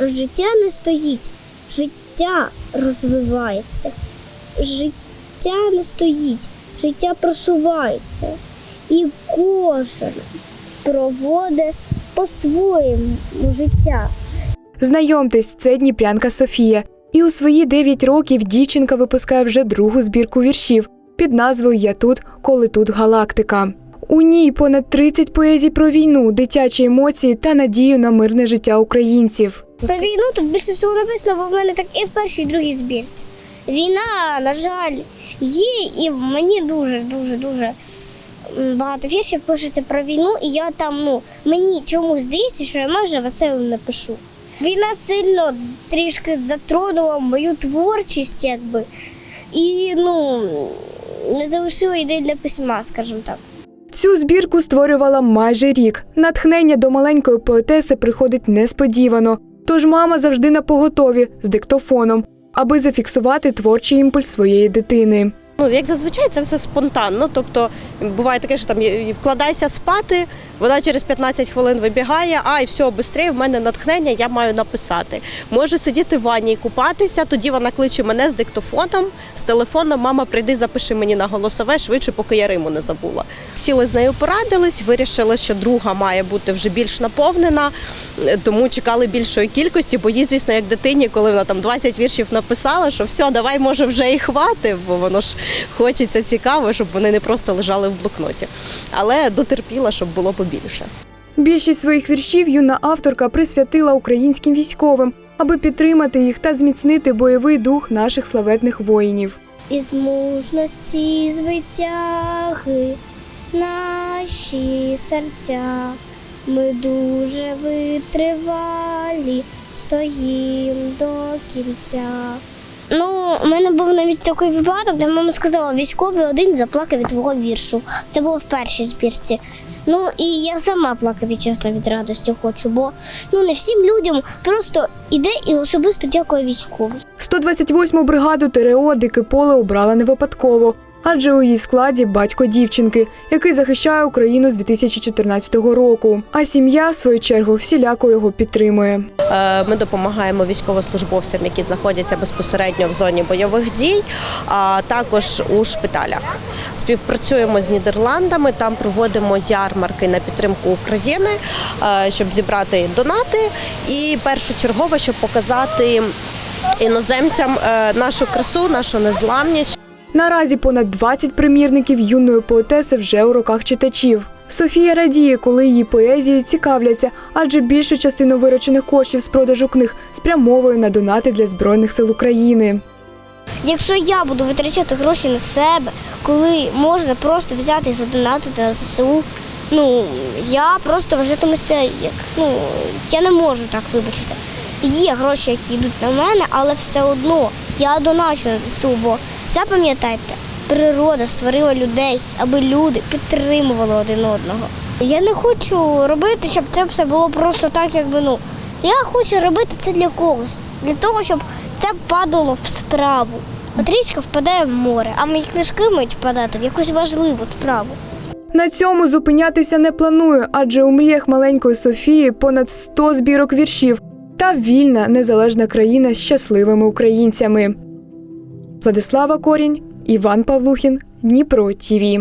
життя не стоїть, життя розвивається. Життя не стоїть, життя просувається. І кожен проводить по-своєму життя. Знайомтесь, це Дніпрянка Софія. І у свої 9 років дівчинка випускає вже другу збірку віршів під назвою Я тут, коли тут галактика. У ній понад 30 поезій про війну, дитячі емоції та надію на мирне життя українців. Про війну тут більше всього написано, бо в мене так і в першій, і другій збірці. Війна, на жаль, є, і мені дуже, дуже, дуже багато віршів пишеться про війну, і я там, ну, мені чомусь здається, що я майже весело напишу. Війна сильно трішки затронула мою творчість, якби, і ну, не залишила ідей для письма, скажімо так. Цю збірку створювала майже рік. Натхнення до маленької поетеси приходить несподівано. Тож мама завжди на поготові з диктофоном, аби зафіксувати творчий імпульс своєї дитини. Ну, як зазвичай, це все спонтанно. Тобто буває таке, що там вкладайся спати, вона через 15 хвилин вибігає, а і все, швидше, в мене натхнення, я маю написати. Може сидіти в ванні і купатися, тоді вона кличе мене з диктофоном, з телефоном, мама, прийди, запиши мені на голосове швидше, поки я Риму не забула. Сіли з нею порадились, вирішили, що друга має бути вже більш наповнена, тому чекали більшої кількості, бо їй, звісно, як дитині, коли вона там 20 віршів написала, що все, давай, може, вже і хвати, бо воно ж хочеться цікаво, щоб вони не просто лежали в блокноті. Але дотерпіла, щоб було побільше. Більшість своїх віршів юна авторка присвятила українським військовим, аби підтримати їх та зміцнити бойовий дух наших славетних воїнів. Із мужності звитяги наші серця, ми дуже витривалі, стоїм до кінця. Ну, у мене був навіть такий випадок, де мама сказала, військовий один заплакав від твого віршу. Це було в першій збірці. Ну і я сама плакати чесно від радості хочу, бо ну не всім людям просто іде і особисто дякує військовий. 128-му бригаду ТРО Дике поле обрала не випадково, адже у її складі батько дівчинки, який захищає Україну з 2014 року. А сім'я, в свою чергу, всіляко його підтримує. Е, Ми допомагаємо військовослужбовцям, які знаходяться безпосередньо в зоні бойових дій, а також у шпиталях. Співпрацюємо з Нідерландами, там проводимо ярмарки на підтримку України, е, щоб зібрати донати. І першочергово, щоб показати іноземцям е, нашу красу, нашу незламність. Наразі понад 20 примірників юної поетеси вже у руках читачів. Софія радіє, коли її поезією цікавляться, адже більшу частину виручених коштів з продажу книг спрямовує на донати для збройних сил України. Якщо я буду витрачати гроші на себе, коли можна просто взяти і задонатити на ЗСУ, ну я просто вважатимуся як ну я не можу так вибачте. Є гроші, які йдуть на мене, але все одно я доначу на ЗСУ, бо запам'ятайте, природа створила людей, аби люди підтримували один одного. Я не хочу робити, щоб це все було просто так, якби ну. Я хочу робити це для когось, для того, щоб це падало в справу. От річка впадає в море, а мої книжки мають впадати в якусь важливу справу. На цьому зупинятися не планую, адже у мріях маленької Софії понад 100 збірок віршів та вільна незалежна країна з щасливими українцями. Владислава Корінь, Іван Павлухін, Дніпро ТІВІ.